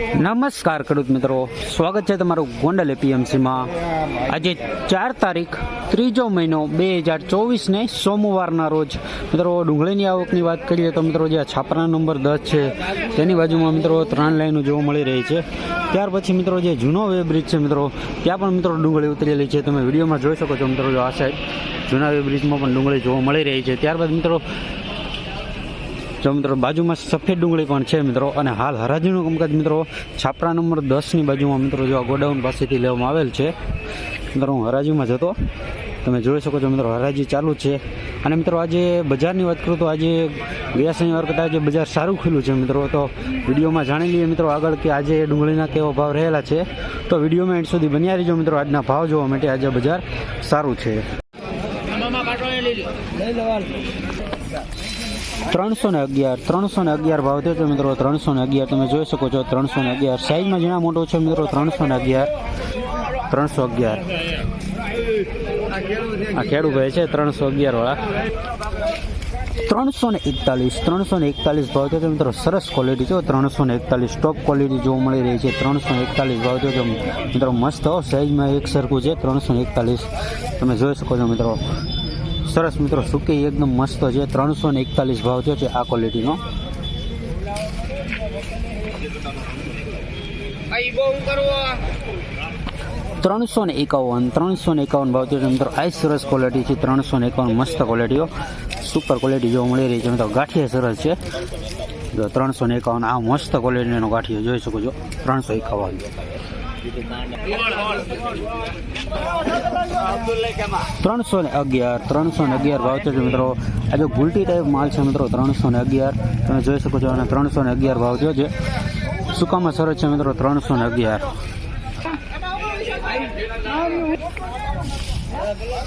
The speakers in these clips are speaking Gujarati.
નમસ્કાર ખેડૂત મિત્રો. સ્વાગત છે તમારું ગોંડલ એપીએમસીમાં. આજે ચાર તારીખ, ત્રીજો મહિનો બે હજાર ચોવીસને સોમવારના રોજ. મિત્રો, ડુંગળીની આવકની વાત કરીએ તો મિત્રો, જે આ છાપરા નંબર દસ છે, તેની બાજુમાં મિત્રો ત્રણ લાઈનો જોવા મળી રહી છે. ત્યાર પછી મિત્રો, જે જૂનો વે બ્રિજ છે મિત્રો, ત્યાં પણ મિત્રો ડુંગળી ઉતરેલી છે. તમે વિડીયોમાં જોઈ શકો છો મિત્રો આ સાઈડ જૂના વે બ્રિજમાં પણ ડુંગળી જોવા મળી રહી છે. ત્યારબાદ મિત્રો જો મિત્રો બાજુમાં સફેદ ડુંગળી પણ છે મિત્રો અને હાલ હરાજીનું કામકાજ મિત્રો છાપરા નંબર દસની બાજુમાં મિત્રો જો આ ગોડાઉન પાસેથી લેવામાં આવેલ છે. મિત્રો હું હરાજીમાં જતો તમે જોઈ શકો છો મિત્રો હરાજી ચાલુ છે. અને મિત્રો આજે બજારની વાત કરું તો આજે ગયા શનિવાર કરતાં આજે બજાર સારું ખુલ્યું છે મિત્રો. તો વિડીયોમાં જાણી લઈએ મિત્રો આગળ કે આજે ડુંગળીના કેવો ભાવ રહેલા છે. તો વિડીયોમાં એન્ડ સુધી બન્યા રહીજો મિત્રો આજના ભાવ જોવા માટે આજે બજાર સારું છે. ત્રણસો ને અગિયાર ત્રણસો ને અગિયાર ભાવ થયો છે મિત્રો ત્રણસો ને અગિયાર તમે જોઈ શકો છો ત્રણસો ને અગિયાર સાઈઝમાં જેના મોટો છે મિત્રો ત્રણસો ને અગિયાર ત્રણસો અગિયાર આ ખેડૂભાઈ છે ત્રણસો અગિયાર વાળા ત્રણસો ને એકતાલીસ ત્રણસો ને એકતાલીસ ભાવ થયો મિત્રો સરસ ક્વોલિટી છે ત્રણસો ને એકતાલીસ ટોપ ક્વોલિટી જોવા મળી રહી છે ત્રણસો ને એકતાલીસ ભાવ થયો મિત્રો મસ્ત હો સાઈઝમાં એક સરખું છે ત્રણસો ને એકતાલીસ તમે જોઈ શકો છો મિત્રો સરસ મિત્રો સુકી એકદમ મસ્ત છે. ત્રણસો ને એકતાલીસ ભાવ થયો છે આ ક્વોલિટીનો ત્રણસો ને એકાવન ત્રણસો ને એકાવન ભાવ થયો છે મિત્રો. આ સરસ ક્વોલિટી છે. ત્રણસો ને એકાવન મસ્ત ક્વોલિટીઓ સુપર ક્વોલિટી જોવા મળી રહી છે મિત્રો. ગાંઠિયા સરસ છે. જો ત્રણસો ને એકાવન આ મસ્ત ક્વોલિટીનો ગાંઠિયો જોઈ શકો છો. ત્રણસો એકાવન. ત્રણસો ને અગિયાર, ત્રણસો ને અગિયાર ભાવ છે મિત્રો. આ જો ગુલટી ટાઈપ માલ છે મિત્રો, ત્રણસો ને અગિયાર. તમે જોઈ શકો છો અને ત્રણસો ને અગિયાર ભાવ છે. સુકામાં સરસ છે મિત્રો? ત્રણસો ને અગિયાર.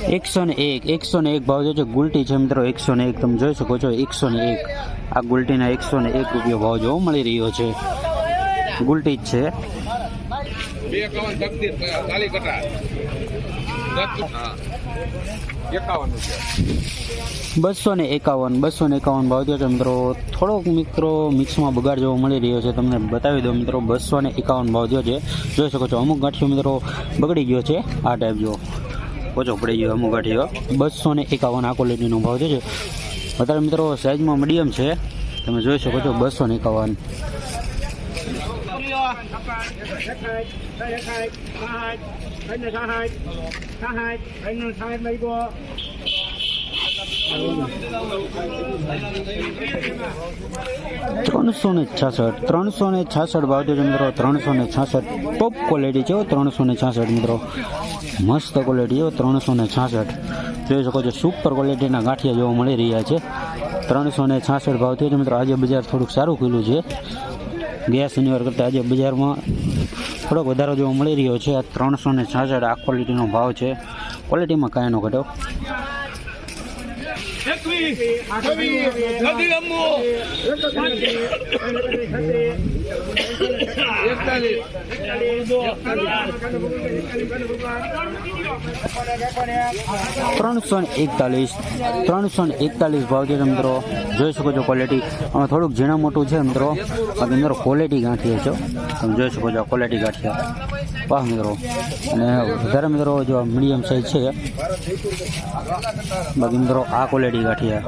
એકસો ને એક, એકસો ને એક ભાવ જોજો ગુલટી છે મિત્રો, એકસો ને એક. તમે જોઈ શકો છો, એકસો ને એક. આ ગુલટીના એકસો ને એક રૂપિયો ભાવ જોવા મળી રહ્યો છે. ગુલટી જ છે. બે એકાવન તકદીર ચાલી કટા બસો ને એકાવન, બસો ને એકાવન ભાવ થયો છે મિત્રો. થોડોક મિત્રો મિક્સમાં બગાડ જોવા મળી રહ્યો છે. તમને બતાવી દો મિત્રો, બસો ને એકાવન ભાવ થયો છે. જોઈ શકો છો, અમુક ગાંઠિયો મિત્રો બગડી ગયો છે. આ ટાઈપ જો ઓછો પડી ગયો અમુક ગાંઠિયો. બસો ને એકાવન આ ક્વોલિટીનો ભાવ થયો છે. અત્યારે મિત્રો સાઇઝમાં મીડિયમ છે. તમે જોઈ શકો છો, બસો ને એકાવન. ત્રણસો ને છાસઠ, ત્રણસો ને છાસઠ ભાવ મિત્રો, ત્રણસો ને છાસઠ. ટોપ ક્વોલિટી છે ત્રણસો ને છાસઠ મિત્રો. મસ્ત ક્વોલિટી છે ત્રણસો ને છાસઠ. જોઈ શકો છો સુપર ક્વોલિટીના ગાંઠિયા જોવા મળી રહ્યા છે. ત્રણસો ને છાસઠ ભાવ મિત્રો, આજે બજાર થોડુંક સારું ખુલ્યું છે. ગયા શનિવાર કરતાં આજે બજારમાં થોડોક વધારો જોવા મળી રહ્યો છે. આ ત્રણસો ને છાસઠ આ ક્વોલિટીનો ભાવ છે. ક્વોલિટીમાં કાંઈ નો ઘટો ત્રણસો એકતાલીસ ત્રણસો એકતાલીસ ભાવ છે મિત્રો, જોઈ શકો છો ક્વોલિટી આમાં થોડુંક ઝીણા મોટું છે મિત્રો, બાકી મિત્રો ક્વોલિટી ગાંઠીએ છો તમે જોઈ શકો છો ક્વોલિટી ગાંઠિયા. વાહ મિત્રો. અને વધારે મિત્રો જો મીડિયમ સાઇઝ છે, બાકી મિત્રો આ ક્વોલિટી ગાંઠિયા.